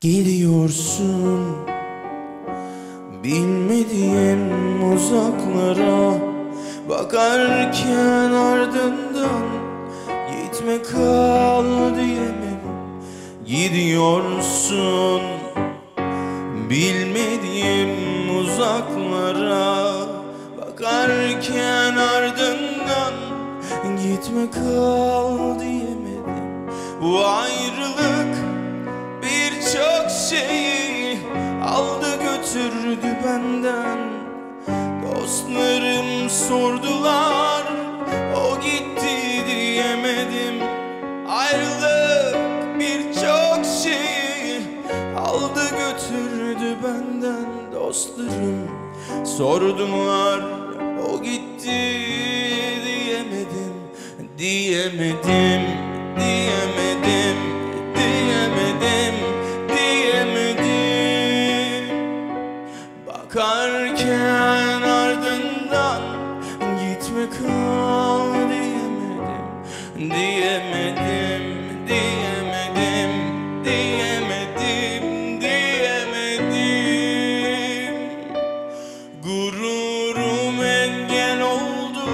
Gidiyorsun Bilmediğim uzaklara Bakarken ardından Gitme kal diyemem Gidiyorsun. Bilmediğim uzaklara Bakarken ardından Gitme kal diyemedim. Bu şeyi aldı götürdü benden. Dostlarım sordular o gitti diyemedim. Ayrılık birçok şeyi aldı götürdü benden. Dostlarım sordular o gitti diyemedim Diyemedim, Bakarken ardından gitme kal diyemedim Diyemedim, diyemedim, diyemedim, diyemedim. Gururum engel oldu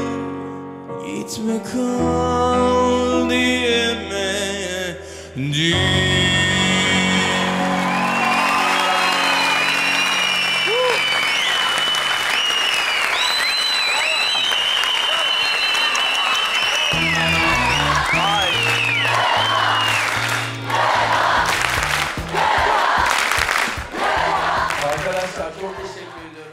Gitme kal diyemedim Arkadaşlar çok teşekkür ediyorum.